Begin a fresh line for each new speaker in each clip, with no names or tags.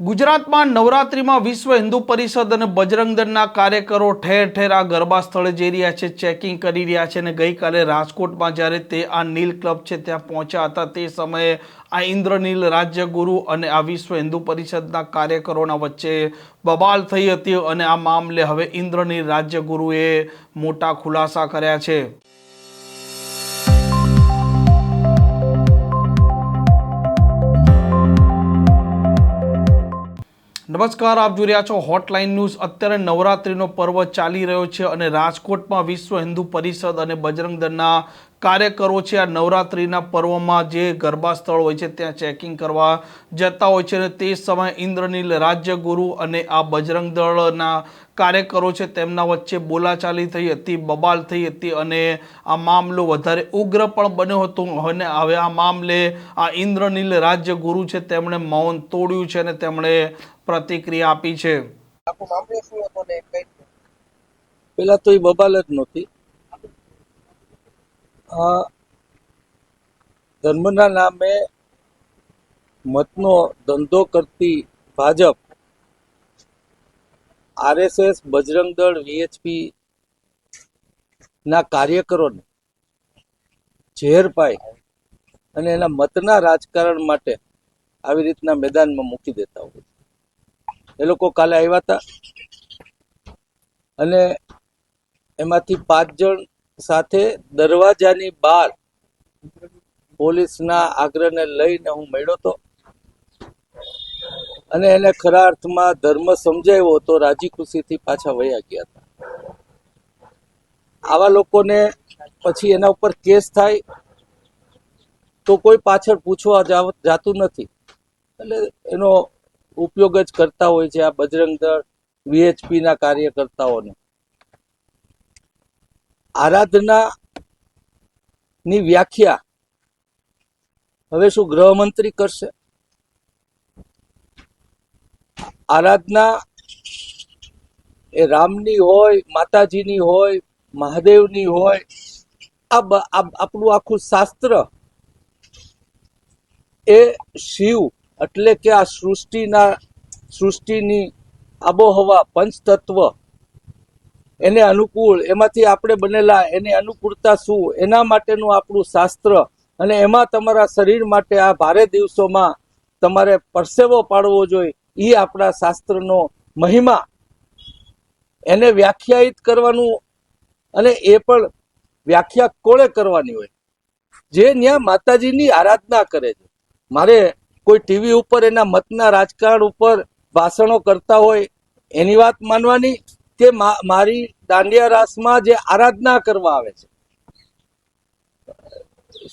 ગુજરાતમાં નવરાત્રિમાં વિશ્વ હિન્દુ પરિષદ અને બજરંગ દળના કાર્યકરો ઠેર ઠેર આ ગરબા સ્થળે જઈ રહ્યા છે ચેકિંગ કરી રહ્યા છે અને ગઈકાલે રાજકોટમાં જ્યારે તે આ નીલ ક્લબ છે ત્યાં પહોંચ્યા હતા, તે સમયે આ ઇન્દ્રનીલ રાજ્યગુરુ અને આ વિશ્વ હિન્દુ પરિષદના કાર્યકરોના વચ્ચે બબાલ થઈ હતી અને આ મામલે હવે ઇન્દ્રનીલ રાજ્યગુરુએ મોટા ખુલાસા કર્યા છે. નમસ્કાર, આપ જોઈ રહ્યા છો હોટલાઇન ન્યૂઝ અત્યારે નવરાત્રિનો પર્વ ચાલી રહ્યો છે અને રાજકોટમાં વિશ્વ હિન્દુ પરિષદ અને બજરંગ દળના કાર્યકરો છે. આ નવરાત્રિના પર્વમાં જે ગરબા સ્થળ હોય છે ત્યાં ચેકિંગ કરવા જતા હોય છે અને તે સમયે ઇન્દ્રનીલ રાજ્યગુરુ અને આ બજરંગ દળના કાર્યકરો છે તેમના વચ્ચે બોલાચાલી થઈ હતી બબાલ થઈ હતી અને આ મામલો વધારે ઉગ્ર પણ બન્યો હતો અને હવે આ મામલે આ ઇન્દ્રનીલ રાજ્યગુરુ છે તેમણે મૌન તોડ્યું છે અને તેમણે પ્રતિક્રિયા આપી છે?
પેલા તો એ બબાલ જ નહોતી. ધર્મના નામે મતનો ધંધો કરતી ભાજપ આરએસએસ, બજરંગ દળ વીએચપી ના કાર્યકરોને ઝેર પાઈ અને એના મતના રાજકારણ માટે આવી રીતના મેદાનમાં મૂકી દેતા હોય એ લોકો કાલે આવ્યા હતા અને એમાંથી પાંચ જણ સાથે દરવાજાની બહાર પોલીસના આગ્રહને લઈને હું મળ્યો હતો અને એને ખરા અર્થમાં ધર્મ સમજાવ્યો તો રાજી ખુશીથી પાછા વયા ગયા હતા. આવા લોકોને પછી એના ઉપર કેસ થાય તો કોઈ પાછળ પૂછવા જાતું નથી. એટલે એનો ઉપયોગ જ કરતા હોય છે આ બજરંગ દળ વીએચપી ના કાર્યકર્તાઓને. આરાધના ની વ્યાખ્યા હવે શું ગૃહમંત્રી કરશે? આરાધના એ રામની હોય, માતાજીની હોય, મહાદેવની હોય, આ આપણું આખું શાસ્ત્ર એ શિવ એટલે કે આ સૃષ્ટિના, સૃષ્ટિની આબોહવા પંચતત્વ એને અનુકૂળ, એમાંથી આપણે બનેલા એની અનુકૂળતા શું, એના માટેનું આપણું શાસ્ત્ર અને એમાં તમારા શરીર માટે આ ભારે દિવસોમાં તમારે પરસેવો પાડવો જોઈએ એ આપણા શાસ્ત્રનો મહિમા. એને વ્યાખ્યાયિત કરવાનું અને એ પણ વ્યાખ્યા કોણે કરવાની હોય? જે ત્યાં માતાજીની આરાધના કરે છે. મારે કોઈ ટીવી ઉપર, એના મતના રાજકારણ ઉપર ભાષણો કરતા હોય, એની વાત માનવાની મા- મારી દાંડિયા રાસમાં જે આરાધના કરવા આવે છે.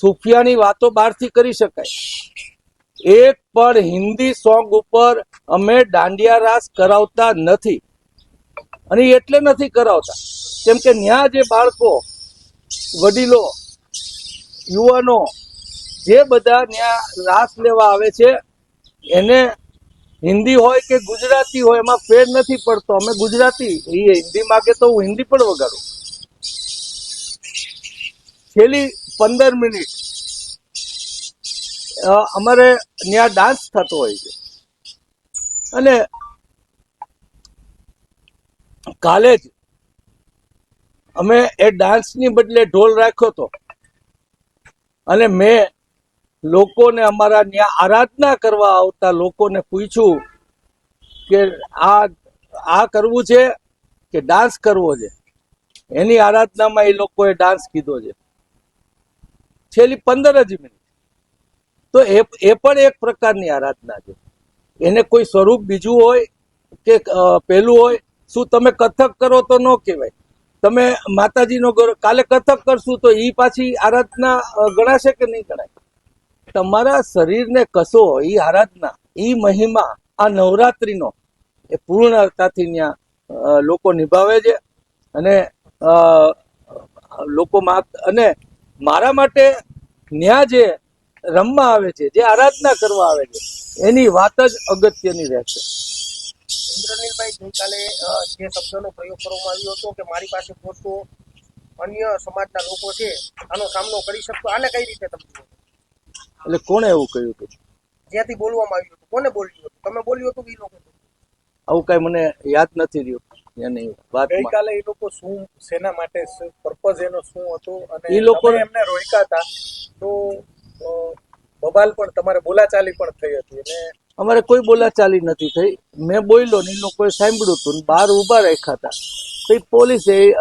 સુફિયાની વાતો બહારથી કરી શકાય. એક પણ હિન્દી સોંગ ઉપર અમે દાંડિયા રાસ કરાવતા નથી. અને એટલે નથી કરાવતા. કેમ કે ન્યા જે બાળકો, વડીલો, યુવાનો જે બધા ત્યાં રાસ લેવા આવે છે, એને હિન્દી હોય કે ગુજરાતી હોય, એમાં ફેર નથી પડતો. અમે ગુજરાતી, એ હિન્દી માગે તો હું હિન્દી પણ વગાડું. છેલ્લી પંદર મિનિટ અમારે ત્યાં ડાન્સ થતો હોય છે. અને કાલે જ અમે એ ડાન્સની બદલે ઢોલ રાખ્યો હતો. અને મેં લોકોને અમારા ત્યાં આરાધના કરવા આવતા લોકોને પૂછ્યું કે આ આ કરવું છે કે ડાન્સ કરવો છે? એની આરાધનામાં એ લોકોએ ડાન્સ કીધો છે. છેલ્લી પંદર જ મિનિટ. તો એ એ પણ એક પ્રકારની આરાધના છે. એને કોઈ સ્વરૂપ બીજું હોય કે પહેલું હોય, શું તમે કથક કરો તો ન કહેવાય. તમે માતાજીનો કાલે કથક કરશું તો એ પાછી આરાધના ગણાશે કે નહીં ગણાય? તમારા શરીરને કસો એ આરાધના એ મહિમા, આ નવરાત્રિનો, એ પૂર્ણતાથી ત્યાં લોકો નિભાવે છે અને લોકો અને મારા માટે ન્યા જે રમવા આવે છે, જે આરાધના કરવા આવે છે, એની વાત જ અગત્યની રહેશે
ઇન્દ્રનીલભાઈ, ગઈકાલે જે શબ્દનો પ્રયોગ કરવામાં આવ્યો હતો કે મારી પાસે પોતો અન્ય સમાજના લોકો છે, આનો સામનો કરી શકતો, આને કઈ રીતે તમે?
એટલે કોણે એવું કહ્યું હતું?
જ્યાંથી બોલવામાં આવ્યું હતું. કોને બોલ્યું હતું? તમે બોલ્યું હતું કે એ લોકો?
આવું કઈ મને યાદ નથી રહ્યું. એની વાતમાં.
ગઈકાલે એ લોકો શું શેના માટે પર્પઝ એનો શું હતો? અને
એ લોકો-
એમને રોક્યા હતા તો બબાલ પણ તમારે બોલાચાલી પણ થઈ હતી. અને
અમારે કોઈ બોલાચાલી નથી થઈ. મેં બોલ્યો ને એ લોકોએ સાંભળ્યું હતું ને બહાર ઊભા રાખ્યા હતા. પોલીસે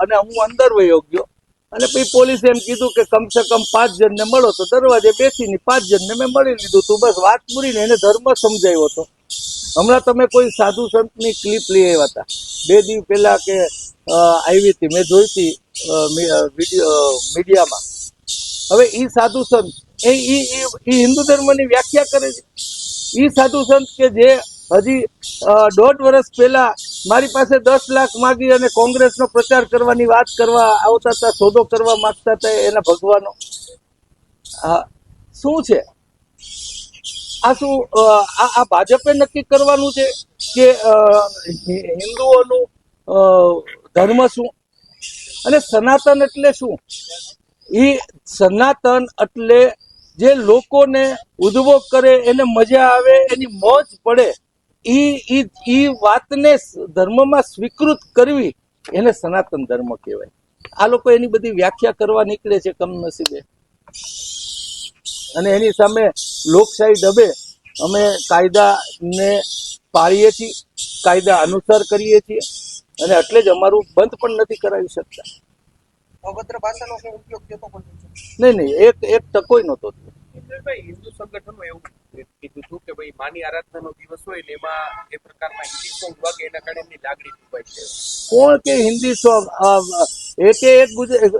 અને હું અંદર વયો ગયો. અને પછી પોલીસે એમ કીધું કે કમસે કમ પાંચ જણને મળો તો દરવાજે બેસીને પાંચ જણને મેં મળી લીધું તું. બસ વાત પૂરીને એને ધર્મ સમજાવ્યો હતો. હમણાં તમે કોઈ સાધુ સંતની ક્લિપ લઈ આવ્યા હતા. બે દિવસ પહેલા કે આવી હતી. મેં જોઈ હતી મીડિયામાં. હવે એ સાધુ સંત, એ હિન્દુ ધર્મની વ્યાખ્યા કરે છે. ઈ સાધુ સંત કે જે હજી દોઢ વર્ષ પહેલા મારી પાસે દસ લાખ માગી અને કોંગ્રેસનો પ્રચાર કરવાની વાત કરવા આવતા હતા, સોદો કરવા માંગતા હતા એના ભગવાનો. હા, શું છે? આ શું આ ભાજપે નક્કી કરવાનું છે કે હિન્દુઓનું ધર્મ શું? અને સનાતન એટલે શું? એ સનાતન એટલે જે લોકોને ઉદ્ભવ કરે, એને મજા આવે, એની મોજ પડે ઈ ઈ ઈ વાતને ધર્મમાં સ્વીકૃત કરવી એને સનાતન ધર્મ કહેવાય. આ લોકો એની બધી વ્યાખ્યા કરવા નીકળે છે કમનસીબે. અને એની સામે લોકશાહી ડબે અમે કાયદાને પાળીએ છીએ કાયદા અનુસાર કરીએ છીએ અને એટલે જ અમારું બંધ પણ નથી કરાવી શકતા.
અભદ્ર ભાષાનો ઉપયોગ થતો પણ
નહીં નહીં એક એક ટકોય નહોતો
હિન્દુ સંગઠનો એવું કીધું હતું કે ભાઈ માની આરાધનાનો દિવસ હોય ને એમાં એ પ્રકારના હિન્દી સોંગ વાગે એના કારણે એમની લાગણી દુભાય છે.
કોણ કે હિન્દી સોંગ? એકે એક ગુજરાત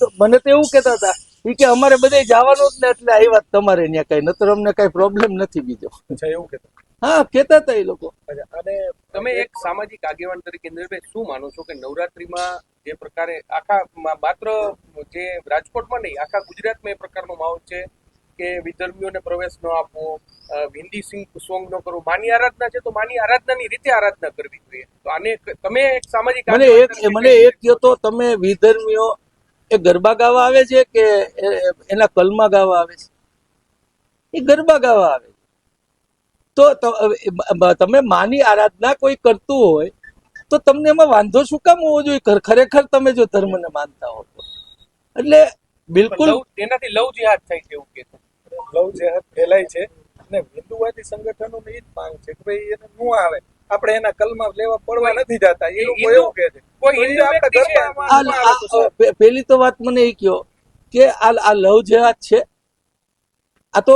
તો મને તો એવું કહેતા હતા કે અમારે બધે જવાનું જ ને એટલે આવ્યા વાત તમારે ત્યાં કઈ નતર અમને કઈ પ્રોબ્લેમ નથી બીજો.
એવું કહેતા
હા કહેતા હતા એ લોકો.
અને
તમે એક સામાજિક આગેવાન તરીકે ઇન્દ્રભાઈ શું માનો છો કે નવરાત્રીમાં જે પ્રકારે આખા માત્ર જે રાજકોટમાં નહીં આખા ગુજરાતમાં એ પ્રકારનો માહોલ છે? કે વિધર્મીઓને પ્રવેશ ન આપવો હિન્દી સિંગ સોંગ ન કરવું. માની આરાધના છે તો માની આરાધનાની રીતે આરાધના કરવી જોઈએ. તો આને તમે એક સામાજિક
મને એક મને એક કહો તો તમે વિધર્મીઓ એ ગરબા ગાવા આવે છે કે એના કલમા ગાવા આવે છે? એ ગરબા ગાવા આવે છે. તો તમે માની આરાધના કોઈ કરતું હોય તો તમને એમાં વાંધો શું કામ હોવો જોઈએ? ખરેખર તમે જો ધર્મને માનતા હો તો. એટલે બિલકુલ
તેનાથી લવ જિહાદ થાય છે એવું કે.
લવ જેહાદ ફેલાય છે અને હિન્દુવાદી સંગઠનો એ જ માંગ છે કે ભાઈ એને નું આવે. આપણે એના કલમાં લેવા પડવા નથી જતા એ લોકો એવું કહે છે.
પેલી તો વાત મને એ કહો કે આ આ લવ જેહાદ છે આ તો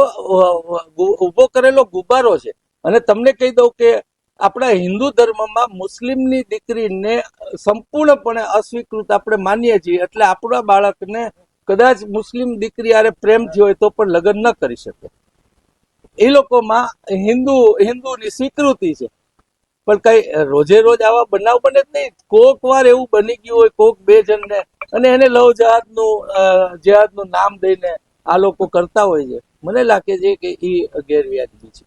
ઊભો કરેલો ગુબારો છે. અને તમને કહી દઉં કે આપણા હિન્દુ ધર્મમાં મુસ્લિમની દીકરીને સંપૂર્ણપણે અસ્વીકૃત આપણે માનીએ છીએ. એટલે આપણા બાળકને કદાચ મુસ્લિમ દીકરી આરે પ્રેમથી હોય તો પણ લગ્ન ન કરી શકે. એ લોકોમાં હિન્દુ હિન્દુની સ્વીકૃતિ છે. પણ કઈ રોજે રોજ આવા બનાવ બને જ નહીં. કોક વાર એવું બની ગયું હોય કોક બે જણને અને એને લવ જહાદનું જહાદનું નામ દઈને આ લોકો કરતા હોય છે. મને લાગે છે કે એ ગેરવ્યાજબી છે.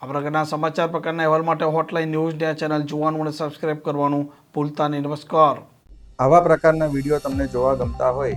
આ પ્રકારના સમાચાર પ્રકારના અહેવાલ માટે હોટલાઇન ન્યૂઝ ડે ચેનલ જોવાનું અને સબસ્ક્રાઇબ કરવાનું ભૂલતા નહીં. નમસ્કાર.
આવા પ્રકારના વીડિયો તમને જોવા ગમતા હોય